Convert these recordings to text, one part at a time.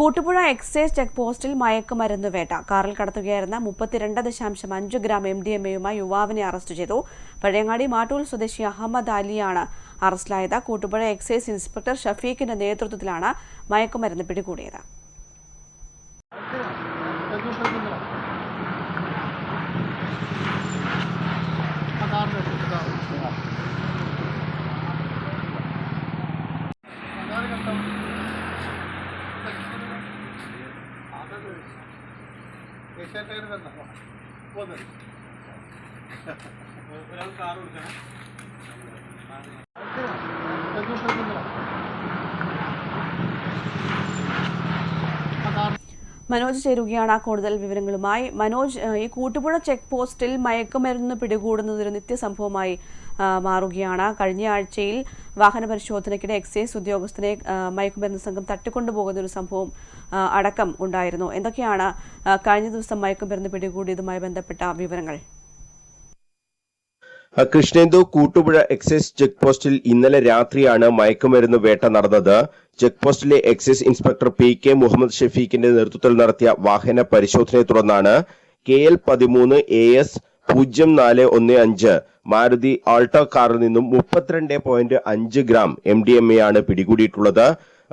Koottupuzha excise check പോസ്റ്റിൽ മയക്കുമരുന്ന് വേട്ട. കാറിൽ കടത്തുകയായിരുന്ന മുപ്പത്തിരണ്ട് ദശാംശം അഞ്ച് ഗ്രാം എം ഡി എം എയുമായി യുവാവിനെ അറസ്റ്റ് ചെയ്തു. പഴയങ്ങാടി മാട്ടൂൽ സ്വദേശി അഹമ്മദ് അലിയാണ് അറസ്റ്റിലായത്. കൂട്ടുപുഴ എക്സൈസ് ഇൻസ്പെക്ടർ ഷഫീഖിന്റെ നേതൃത്വത്തിലാണ് മയക്കുമരുന്ന് പിടികൂടിയത്. ഒരാൾ കാർ കൊടുക്കണം. മനോജ് ചേരുകയാണ് കൂടുതൽ വിവരങ്ങളുമായി. മനോജ് ഈ കൂട്ടുപുഴ ചെക്ക് പോസ്റ്റിൽ മയക്കുമരുന്ന് പിടികൂടുന്നത് ഒരു നിത്യസംഭവമായി സംഭവമായി മാറുകയാണ്. കഴിഞ്ഞ ആഴ്ചയിൽ വാഹന പരിശോധനയ്ക്കിടെ എക്സൈസ് ഉദ്യോഗസ്ഥനെ മയക്കുമരുന്ന് സംഘം തട്ടിക്കൊണ്ടുപോകുന്ന ഒരു സംഭവം അടക്കം ഉണ്ടായിരുന്നു. എന്തൊക്കെയാണ് കഴിഞ്ഞ ദിവസം മയക്കുമരുന്ന് പിടികൂടിയതുമായി ബന്ധപ്പെട്ട വിവരങ്ങൾ? കൃഷ്ണേന്ദു കൂട്ടുപുഴ എക്സൈസ് ചെക്ക് പോസ്റ്റിൽ ഇന്നലെ രാത്രിയാണ് മയക്കുമരുന്ന് വേട്ട നടന്നത്. Check പോസ്റ്റിലെ excise inspector P K Muhammad ഷെഫീഖിന്റെ നേതൃത്വത്തിൽ നടത്തിയ വാഹന പരിശോധനയെ തുടർന്നാണ് കെ എൽ പതിമൂന്ന് എ എസ് പൂജ്യം നാല് ഒന്ന് അഞ്ച് മാരുതി ആൾട്ടോ കാറിൽ നിന്നും മുപ്പത്തിരണ്ട് പോയിന്റ് അഞ്ച് gram M D M A ആണ് പിടികൂടിയിട്ടുള്ളത്.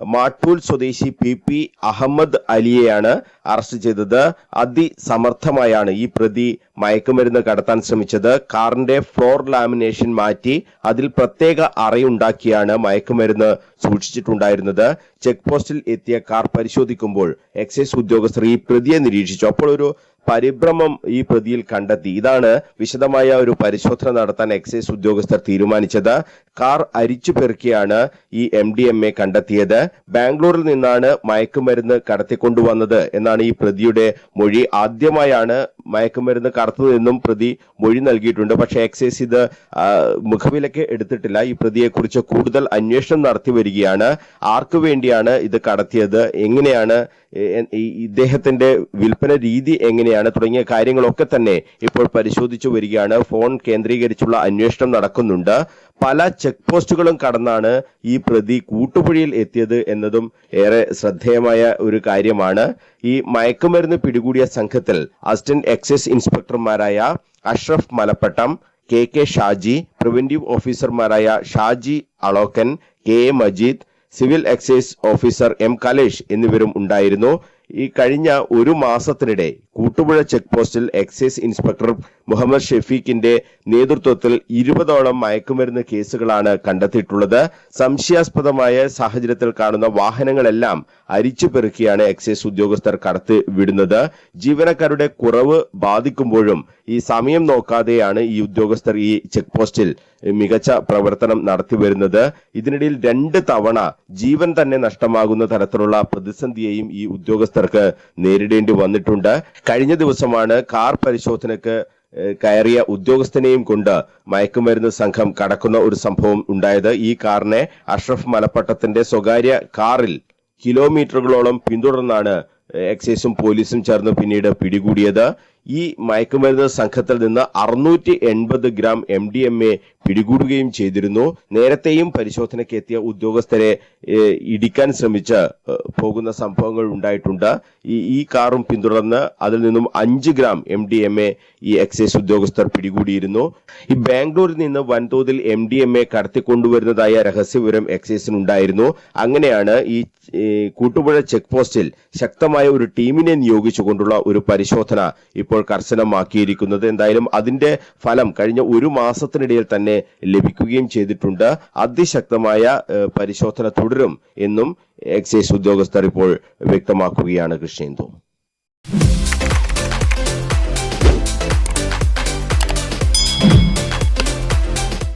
മാട്ടൂൽ സ്വദേശി പി പി അഹമ്മദ് അലിയെയാണ് അറസ്റ്റ് ചെയ്തത്. അതിസമർത്ഥമായാണ് ഈ പ്രതി മയക്കുമരുന്ന് കടത്താൻ ശ്രമിച്ചത്. കാറിന്റെ ഫ്ലോർ ലാമിനേഷൻ മാറ്റി അതിൽ പ്രത്യേക അറയുണ്ടാക്കിയാണ് മയക്കുമരുന്ന് സൂക്ഷിച്ചിട്ടുണ്ടായിരുന്നത്. ചെക്ക് പോസ്റ്റിൽ എത്തിയ കാർ പരിശോധിക്കുമ്പോൾ എക്സൈസ് ഉദ്യോഗസ്ഥർ ഈ പ്രതിയെ നിരീക്ഷിച്ചു. അപ്പോൾ ഒരു പരിഭ്രമം ഈ പ്രതിയിൽ കണ്ടെത്തി. ഇതാണ് വിശദമായ ഒരു പരിശോധന നടത്താൻ എക്സൈസ് ഉദ്യോഗസ്ഥർ തീരുമാനിച്ചത്. കാർ അരിച്ചു പെറുക്കിയാണ് ഈ എം ഡി എം എ കണ്ടെത്തിയത്. ബാംഗ്ലൂരിൽ നിന്നാണ് മയക്കുമരുന്ന് കടത്തിക്കൊണ്ടുവന്നത് എന്നാണ് ഈ പ്രതിയുടെ മൊഴി. ആദ്യമായാണ് മയക്കുമരുന്ന് നിന്നും പ്രതി മൊഴി നൽകിയിട്ടുണ്ട്. പക്ഷേ എക്സൈസ് ഇത് മുഖവിലക്ക് എടുത്തിട്ടില്ല. ഈ പ്രതിയെക്കുറിച്ച് കൂടുതൽ അന്വേഷണം നടത്തി വരികയാണ്. ആർക്കു വേണ്ടിയാണ് ഇത് കടത്തിയത്? എങ്ങനെയാണ് ഇദ്ദേഹത്തിന്റെ വിൽപ്പന രീതി എങ്ങനെയാണ്? തുടങ്ങിയ കാര്യങ്ങളൊക്കെ തന്നെ ഇപ്പോൾ പരിശോധിച്ചു വരികയാണ്. ഫോൺ കേന്ദ്രീകരിച്ചുള്ള അന്വേഷണം നടക്കുന്നുണ്ട്. പല ചെക്ക് പോസ്റ്റുകളും കടന്നാണ് ഈ പ്രതി കൂട്ടുപുഴയിൽ എത്തിയത് എന്നതും ഏറെ ശ്രദ്ധേയമായ ഒരു കാര്യമാണ്. ഈ മയക്കുമരുന്ന് പിടികൂടിയ സംഘത്തിൽ assistant excise ഇൻസ്പെക്ടർമാരായ Ashraf Malappattam K K Shaji preventive ഓഫീസർമാരായ Shaji Alokkan K A Majeed civil excise officer M Kalesh എന്നിവരും ഉണ്ടായിരുന്നു. ഈ കഴിഞ്ഞ ഒരു മാസത്തിനിടെ കൂട്ടുപുഴ ചെക്ക് പോസ്റ്റിൽ എക്സൈസ് ഇൻസ്പെക്ടർ മുഹമ്മദ് ഷെഫീഖിന്റെ നേതൃത്വത്തിൽ ഇരുപതോളം മയക്കുമരുന്ന് കേസുകളാണ് കണ്ടെത്തിയിട്ടുള്ളത്. സംശയാസ്പദമായ സാഹചര്യത്തിൽ കാണുന്ന വാഹനങ്ങളെല്ലാം അരിച്ചു പെറുക്കിയാണ് എക്സൈസ് ഉദ്യോഗസ്ഥർ കടത്തി വിടുന്നത്. ജീവനക്കാരുടെ കുറവ് ബാധിക്കുമ്പോഴും ഈ സമയം നോക്കാതെയാണ് ഈ ഉദ്യോഗസ്ഥർ ഈ ചെക്ക് പോസ്റ്റിൽ മികച്ച പ്രവർത്തനം നടത്തി വരുന്നത്. ഇതിനിടയിൽ രണ്ട് തവണ ജീവൻ തന്നെ നഷ്ടമാകുന്ന തരത്തിലുള്ള പ്രതിസന്ധിയെയും ഈ ഉദ്യോഗസ്ഥർക്ക് നേരിടേണ്ടി വന്നിട്ടുണ്ട്. കഴിഞ്ഞ ദിവസമാണ് കാർ പരിശോധനക്ക് കയറിയ ഉദ്യോഗസ്ഥനെയും കൊണ്ട് മയക്കുമരുന്ന് സംഘം കടക്കുന്ന ഒരു സംഭവം ഉണ്ടായത്. ഈ കാറിനെ അഷ്റഫ് മലപ്പട്ടത്തിന്റെ സ്വകാര്യ കാറിൽ കിലോമീറ്ററുകളോളം പിന്തുടർന്നാണ് എക്സൈസും പോലീസും ചേർന്ന് പിന്നീട് പിടികൂടിയത്. ഈ മയക്കുമരുന്ന് സംഘത്തിൽ നിന്ന് അറുന്നൂറ്റി എൺപത് gram M D M A പിടികൂടുകയും ചെയ്തിരുന്നു. നേരത്തെയും പരിശോധനയ്ക്ക് എത്തിയ ഉദ്യോഗസ്ഥരെ ഇടിക്കാൻ ശ്രമിച്ച പോകുന്ന സംഭവങ്ങൾ ഉണ്ടായിട്ടുണ്ട്. ഈ ഈ കാറും പിന്തുടർന്ന് അതിൽ നിന്നും അഞ്ച് gram M D M A ഈ എക്സൈസ് ഉദ്യോഗസ്ഥർ പിടികൂടിയിരുന്നു. ഈ ബാംഗ്ലൂരിൽ നിന്ന് വൻതോതിൽ എം ഡി എം എ കടത്തിക്കൊണ്ടുവരുന്നതായ രഹസ്യവിവരം എക്സൈസിനുണ്ടായിരുന്നു. അങ്ങനെയാണ് ഈ കൂട്ടുപുഴ ചെക്ക് പോസ്റ്റിൽ ശക്തമായ ഒരു ടീമിനെ നിയോഗിച്ചുകൊണ്ടുള്ള ഒരു പരിശോധന ഇപ്പോൾ കർശനമാക്കിയിരിക്കുന്നത്. എന്തായാലും അതിന്റെ ഫലം കഴിഞ്ഞ ഒരു മാസത്തിനിടയിൽ തന്നെ ലഭിക്കുകയും ചെയ്തിട്ടുണ്ട്. അതിശക്തമായ പരിശോധന തുടരും എന്നും എക്സൈസ് ഉദ്യോഗസ്ഥർ ഇപ്പോൾ വ്യക്തമാക്കുകയാണ് കൃഷ്ണേന്ദു.